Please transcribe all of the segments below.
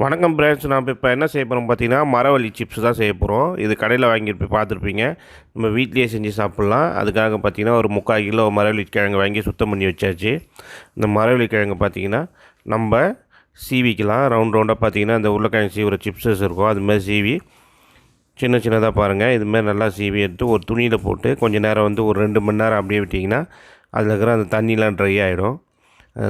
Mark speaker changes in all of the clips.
Speaker 1: வணக்கம் பிரான்ஸ் நாம் இப்போ என்ன செய்ய போகிறோம் பார்த்தீங்கன்னா மரவள்ளி சிப்ஸ் தான் செய்ய போகிறோம் இது கடையில் வாங்கிட்டு போய் பார்த்துருப்பீங்க. நம்ம வீட்லேயே செஞ்சு சாப்பிட்லாம். அதுக்காக பார்த்தீங்கன்னா ஒரு முக்கால் கிலோ மரவள்ளி கிழங்கு வாங்கி சுத்தம் பண்ணி வச்சாச்சு. இந்த மரவள்ளி கிழங்கு பார்த்திங்கன்னா நம்ம சீவிக்கலாம். ரவுண்ட் ரவுண்டாக பார்த்தீங்கன்னா இந்த உருளைக்கிழங்கு சீவிற சிப்ஸஸ் இருக்கும். அதுமாதிரி சீவி சின்ன சின்னதாக பாருங்கள் இதுமாரி நல்லா சீவி எடுத்து ஒரு துணியில் போட்டு கொஞ்சம் நேரம் வந்து ஒரு ரெண்டு மணி நேரம் அப்படியே விட்டிங்கன்னா அதில் இருக்கிற அந்த தண்ணிலாம் ட்ரை ஆகிடும்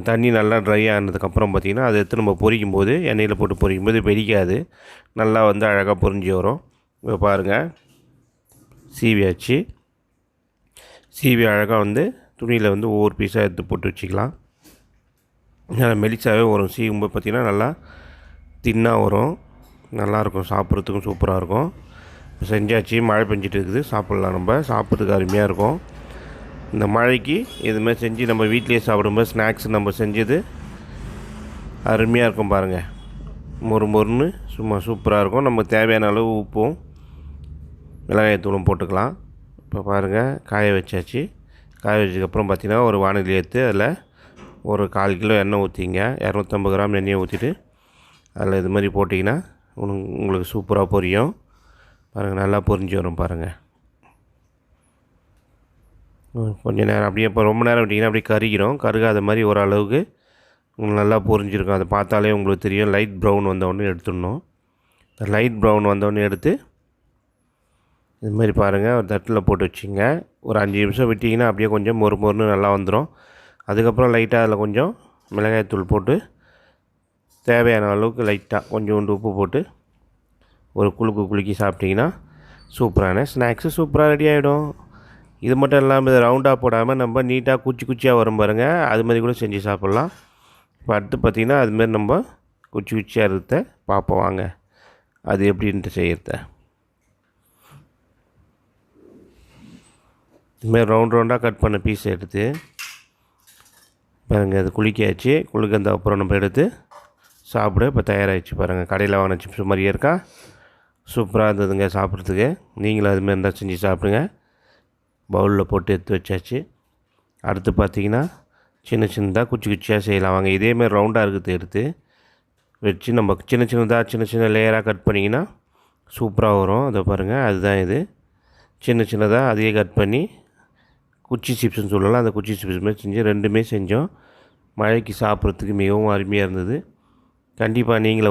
Speaker 1: தண்ணி நல்லா ட்ரை ஆனதுக்கப்புறம் பார்த்திங்கன்னா அதை எடுத்து நம்ம பொரிக்கும் போது எண்ணெயில் போட்டு பொரிக்கும் போது வெடிக்காது. நல்லா வந்து அழகாக பொரிஞ்சு வரும். இப்போ பாருங்கள் சீவியாச்சு சீவி அழகாக வந்து துணியில் வந்து ஒவ்வொரு பீஸாக எடுத்து போட்டு வச்சுக்கலாம். நல்லா மெலிச்சாவே வரும். சீவும்போது பார்த்திங்கன்னா நல்லா தின்னாக வரும். நல்லாயிருக்கும் சாப்பிட்றதுக்கும் சூப்பராக இருக்கும். செஞ்சாச்சு. மழை பெஞ்சிட்டு இருக்குது. சாப்பிட்லாம் நம்ம. சாப்பிட்றதுக்கு அருமையாக இருக்கும். இந்த மழைக்கு இதுமாதிரி செஞ்சு நம்ம வீட்டிலேயே சாப்பிடும்போது ஸ்நாக்ஸ் நம்ம செஞ்சது அருமையாக இருக்கும் பாருங்கள் மொறு மொறுன்னு சும்மா சூப்பராக இருக்கும். நம்ம தேவையான அளவு உப்பும் மிளகாயத்தூளும் போட்டுக்கலாம். இப்போ பாருங்கள் காய வச்சாச்சு. காய வச்சதுக்கப்புறம் பார்த்திங்கன்னா ஒரு வானிலை எடுத்து அதில் ஒரு கால் கிலோ எண்ணெய் ஊற்றிங்க இரநூத்தம்பது கிராம் எண்ணெயை ஊற்றிட்டு அதில் இது மாதிரி போட்டிங்கன்னா உங்களுக்கு சூப்பராக பொரியும். பாருங்கள் நல்லா பொரிஞ்சு வரும் பாருங்கள் கொஞ்சம் நேரம். அப்படியே இப்போ ரொம்ப நேரம் விட்டிங்கன்னா அப்படியே கருகிடும் கருகாத மாதிரி ஓரளவுக்கு உங்களுக்கு நல்லா பொரிஞ்சிருக்கும். அதை பார்த்தாலே உங்களுக்கு தெரியும். லைட் ப்ரௌன் வந்தவொடனே எடுத்துடணும். லைட் ப்ரௌன் வந்தவொடனே எடுத்து இது மாதிரி பாருங்கள் ஒரு தட்டில் போட்டு வச்சுங்க. ஒரு அஞ்சு நிமிஷம் விட்டிங்கன்னா அப்படியே கொஞ்சம் மொறு மொறுன்னு நல்லா வந்துடும் அதுக்கப்புறம் லைட்டாக அதில் கொஞ்சம் மிளகாய்த்தூள் போட்டு தேவையான அளவுக்கு லைட்டாக கொஞ்சோண்டு உப்பு போட்டு ஒரு குலுக்கு குலுக்கி சாப்பிட்டிங்கன்னா சூப்பரான ஸ்நாக்ஸு சூப்பராக ரெடி ஆகிடும் இது மட்டும் இல்லாமல் இதை ரவுண்டாக போடாமல் நம்ம நீட்டாக குச்சி குச்சியாக வரும் பாருங்கள் அது மாதிரி கூட செஞ்சு சாப்பிட்லாம். இப்போ அடுத்து பார்த்திங்கன்னா அதுமாரி நம்ம குச்சி குச்சியாக இருக்கிறத பார்ப்போம் வாங்க. அது எப்படின்ட்டு செய்யறத. இதுமாரி ரவுண்ட் ரவுண்டாக கட் பண்ண பீஸ் எடுத்து பாருங்கள் அது குளிக்காச்சு. குளிக்கந்த அப்புறம் நம்ம எடுத்து சாப்பிட இப்போ தயாராகிடுச்சு பாருங்கள் கடையில் வாங்கின சிப்ஸ் மாதிரியே இருக்கா? சூப்பராக இருந்ததுங்க சாப்பிட்றதுக்கு. நீங்களும் அதுமாரி இருந்தால் செஞ்சு சாப்பிடுங்க. பவுலில் போட்டு எடுத்து வச்சாச்சு. அடுத்து பார்த்திங்கன்னா சின்ன சின்னதாக குச்சி குச்சியாக செய்யலாம். வாங்க இதேமாதிரி ரவுண்டாக இருக்குது எடுத்து. வச்சு நம்ம சின்ன சின்னதாக சின்ன சின்ன லேயராக கட் பண்ணிங்கன்னா சூப்பராக வரும். அதை பாருங்கள் அதுதான் இது. சின்ன சின்னதாக அதையே கட் பண்ணி குச்சி சிப்ஸ்னு சொல்லலாம். அந்த குச்சி சிப்ஸ் மாதிரி செஞ்சு ரெண்டுமே செஞ்சோம். மழைக்கு சாப்பிட்றதுக்கு மிகவும் அருமையாக இருந்தது. கண்டிப்பாக நீங்களும்